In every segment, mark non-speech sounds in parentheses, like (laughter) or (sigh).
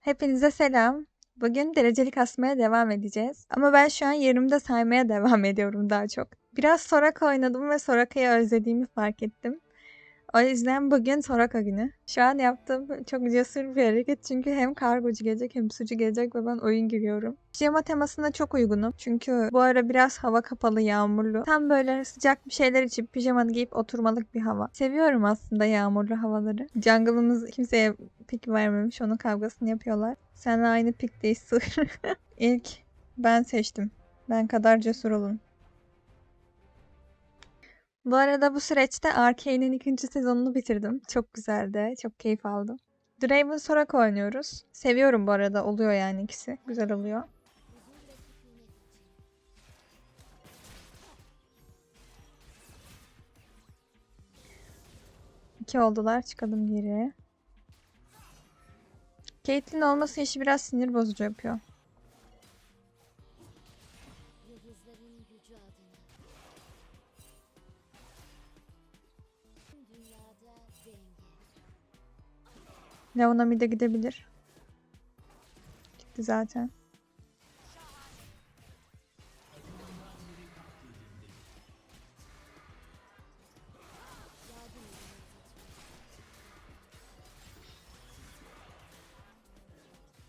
Hepinize selam. Bugün dereceli kasmaya devam edeceğiz. Ama ben şu an yerimde saymaya (laughs) devam ediyorum daha çok. Biraz Soraka oynadım ve Soraka'yı özlediğimi fark ettim. O yüzden bugün Soraka günü. Şu an yaptığım çok cesur bir hareket çünkü hem kargocu gelecek hem sucu gelecek ve ben oyun giriyorum. Pijama temasına çok uygunum. Çünkü bu ara biraz hava kapalı, yağmurlu. Tam böyle sıcak bir şeyler içip pijamanı giyip oturmalık bir hava. Seviyorum aslında yağmurlu havaları. Jungle'ımız kimseye pik vermemiş. Onun kavgasını yapıyorlar. Seninle aynı pikteyiz sır. (laughs) İlk ben seçtim. Ben kadar cesur olun. Bu arada bu süreçte Arkane'in ikinci sezonunu bitirdim. Çok güzeldi. Çok keyif aldım. Draven Soraka oynuyoruz. Seviyorum bu arada. Oluyor yani ikisi. Güzel oluyor. İki oldular. Çıkalım geri. Caitlyn olması işi biraz sinir bozucu yapıyor. Leona mid'e gidebilir. Gitti zaten.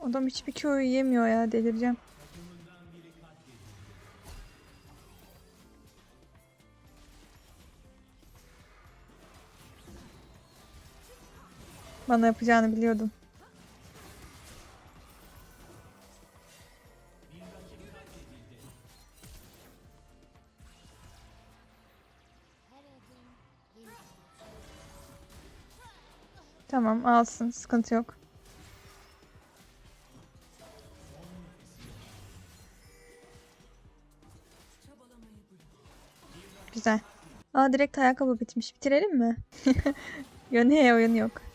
Adam hiçbir Q'yu yemiyor ya delireceğim. Bana yapacağını biliyordum. Tamam alsın sıkıntı yok. Güzel. Aa direkt ayakkabı bitmiş. Bitirelim mi? (laughs) Yöneye oyun yok.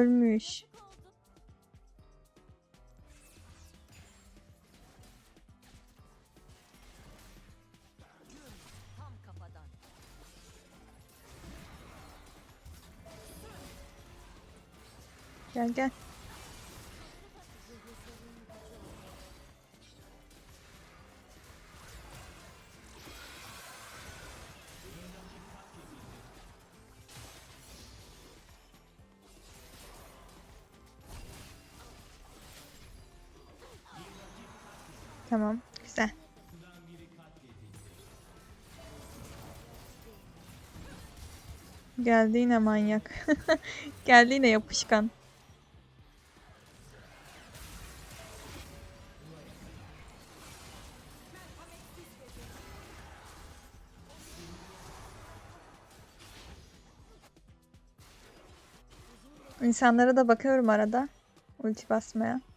Ölmüş. Gel gel. Geldi yine manyak. (laughs) Geldi yine yapışkan. İnsanlara da bakıyorum arada. Ulti basmaya.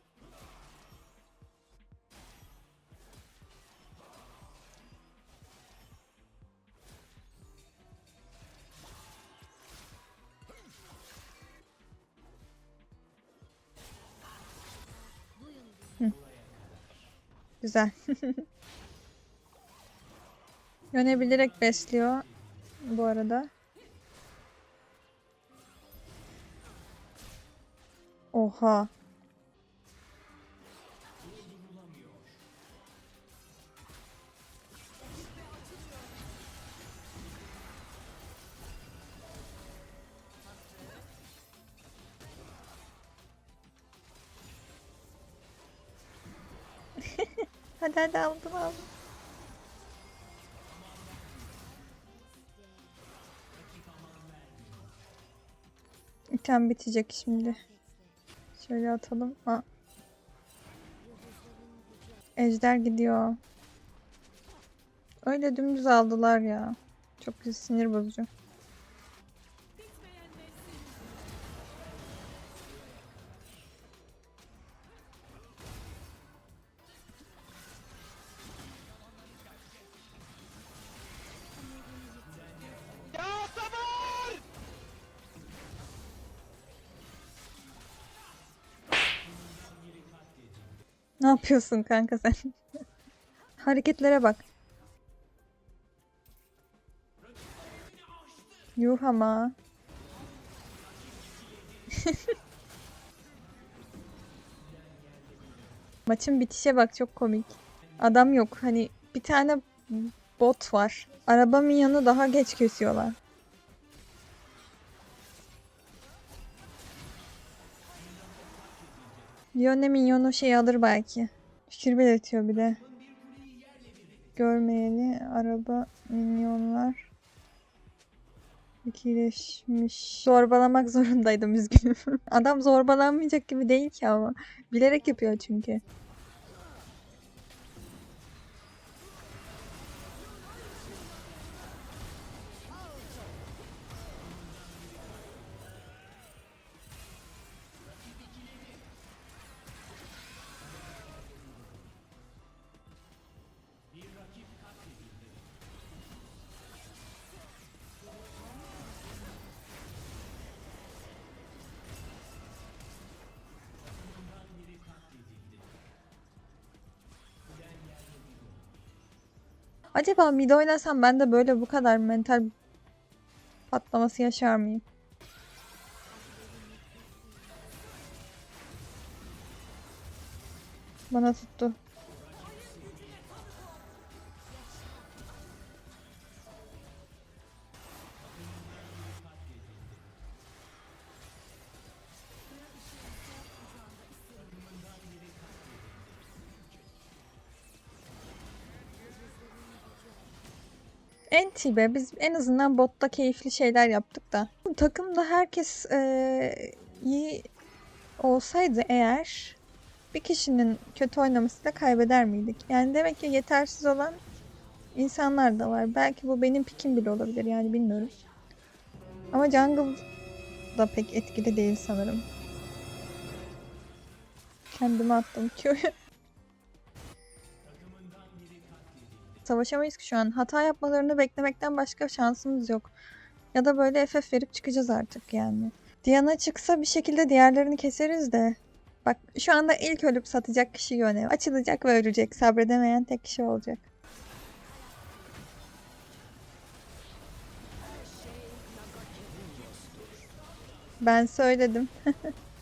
Güzel. (laughs) Yöne bilerek besliyor bu arada. Oha. Hadi hadi aldım aldım. İtem bitecek şimdi. Şöyle atalım. Aa. Ejder gidiyor. Öyle dümdüz aldılar ya. Çok sinir bozucu. Yapıyorsun kanka sen? (laughs) Hareketlere bak. Yuh ama. (laughs) Maçın bitişe bak çok komik. Adam yok. Hani bir tane bot var. Araba minyonu daha geç kesiyorlar. Yone minyonu şey alır belki. Fikir belirtiyor bir de. Görmeyeli araba minyonlar ikileşmiş. Zorbalamak zorundaydım üzgünüm. (laughs) Adam zorbalanmayacak gibi değil ki ama. Bilerek yapıyor çünkü. Acaba mid oynasam ben de böyle bu kadar mental patlaması yaşar mıyım? Bana tuttu. Enti be biz en azından botta keyifli şeyler yaptık da. Takımda herkes eee, iyi olsaydı eğer bir kişinin kötü oynamasıyla kaybeder miydik? Yani demek ki yetersiz olan insanlar da var. Belki bu benim pikim bile olabilir yani bilmiyorum. Ama jungle da pek etkili değil sanırım. Kendime attım Q'yu. (laughs) Savaşamayız ki şu an. Hata yapmalarını beklemekten başka şansımız yok. Ya da böyle FF verip çıkacağız artık yani. Diana çıksa bir şekilde diğerlerini keseriz de. Bak şu anda ilk ölüp satacak kişi Yone. Açılacak ve ölecek. Sabredemeyen tek kişi olacak. Ben söyledim. (laughs)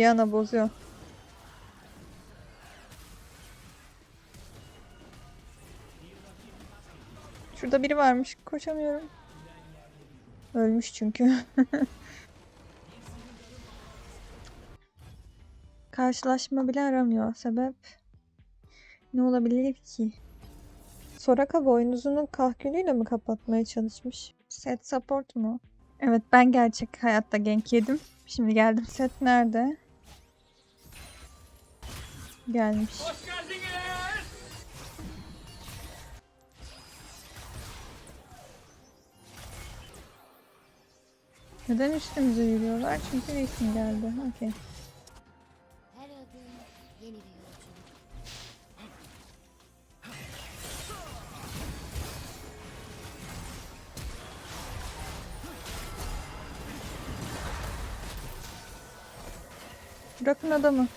Diana bozuyor. Şurada biri varmış. Koşamıyorum. Ölmüş çünkü. (laughs) Karşılaşma bile aramıyor. Sebep? Ne olabilir ki? Soraka boynuzunu kahkülüyle mi kapatmaya çalışmış? Set support mu? Evet ben gerçek hayatta gank yedim. Şimdi geldim. Set nerede? Gelmiş. Neden üstümüze yürüyorlar? Çünkü Reis'in geldi. Okey. Her adım yeni bir yolculuk. Bırakın adamı.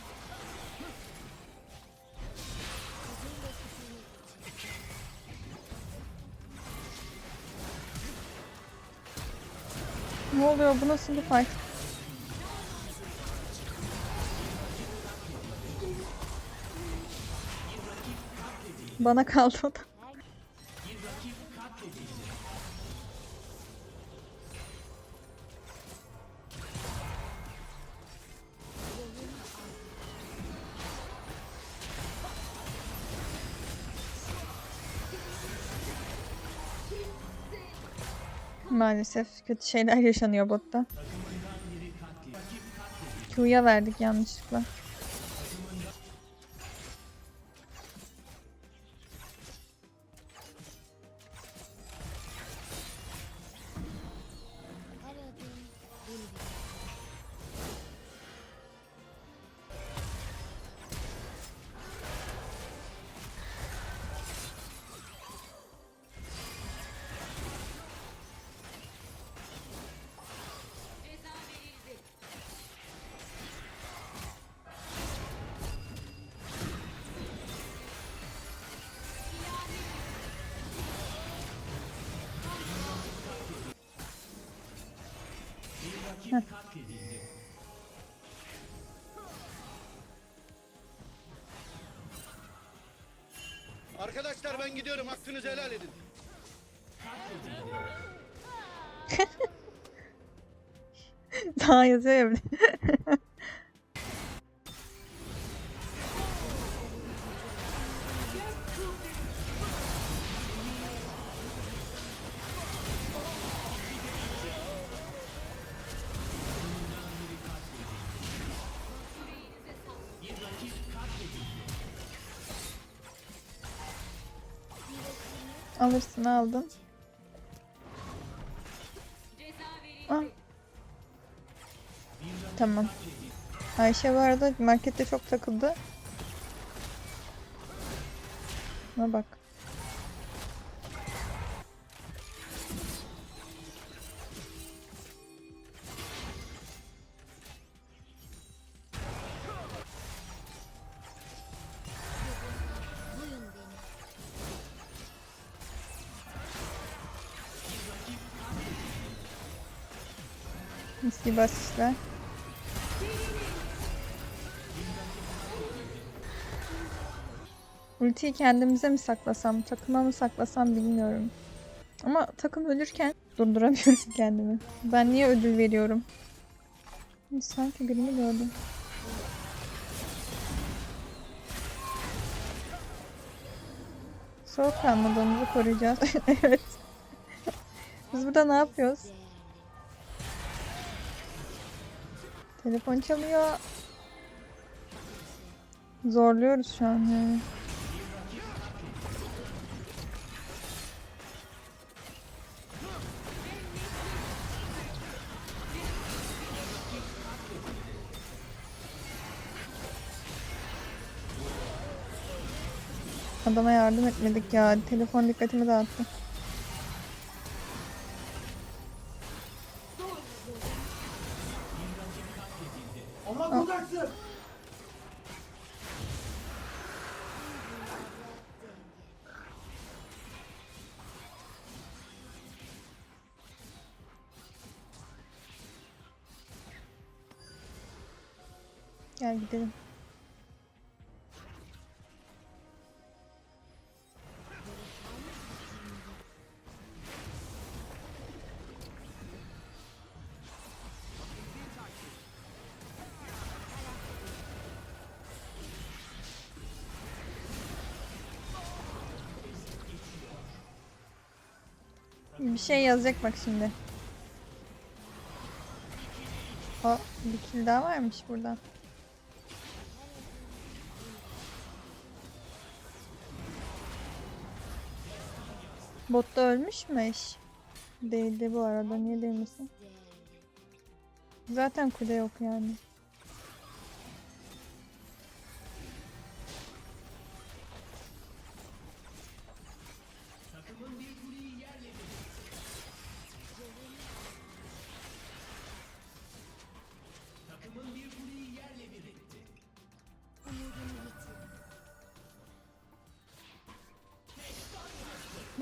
Ne oluyor? Bu nasıl bir fight? Bana kaldı o da. Maalesef kötü şeyler (laughs) yaşanıyor botta. Q'ya verdik yanlışlıkla. Arkadaşlar ben gidiyorum. Hakkınızı helal edin. Daha yazıyor ya (laughs) Alırsın aldın. Ah. Tamam. Ayşe bu arada markette çok takıldı. Buna bak. Mis gibi asistler. Ultiyi kendimize mi saklasam, takıma mı saklasam bilmiyorum. Ama takım ölürken durduramıyorum (laughs) kendimi. Ben niye ödül veriyorum? Sanki birini gördüm. Soğukkanlılığımızı koruyacağız. (laughs) evet. Biz burada ne yapıyoruz? Telefon çalıyor. Zorluyoruz şu an yani. Adama yardım etmedik ya. Telefon dikkatimi dağıttı. Gel gidelim. Bir şey yazacak bak şimdi. O bir kill daha varmış burada. Botta ölmüş mü? Değildi bu arada. Niye değilmesin? Zaten kule yok yani.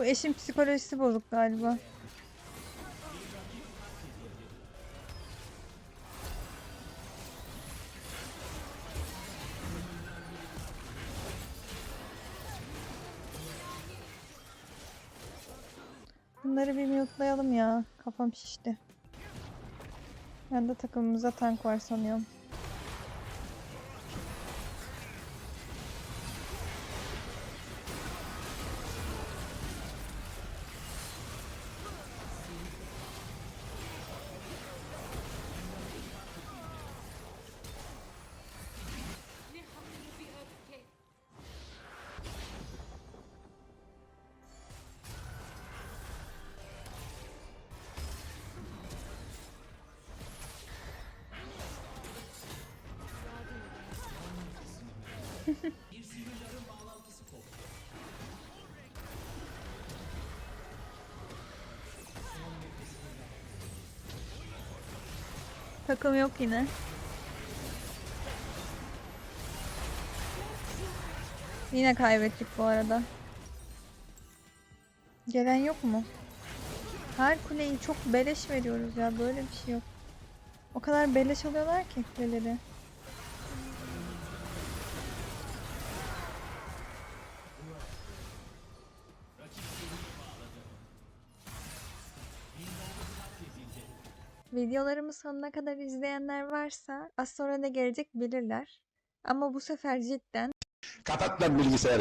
Bu eşin psikolojisi bozuk galiba. Bunları bir mute'layalım ya. Kafam şişti. Ben de takımımıza tank var sanıyorum. (laughs) Takım yok yine. Yine kaybettik bu arada. Gelen yok mu? Her kuleyi çok beleş veriyoruz ya. Böyle bir şey yok. O kadar beleş alıyorlar ki kuleleri. Videolarımı sonuna kadar izleyenler varsa az sonra ne gelecek bilirler. Ama bu sefer cidden Kapat lan bilgisayarı.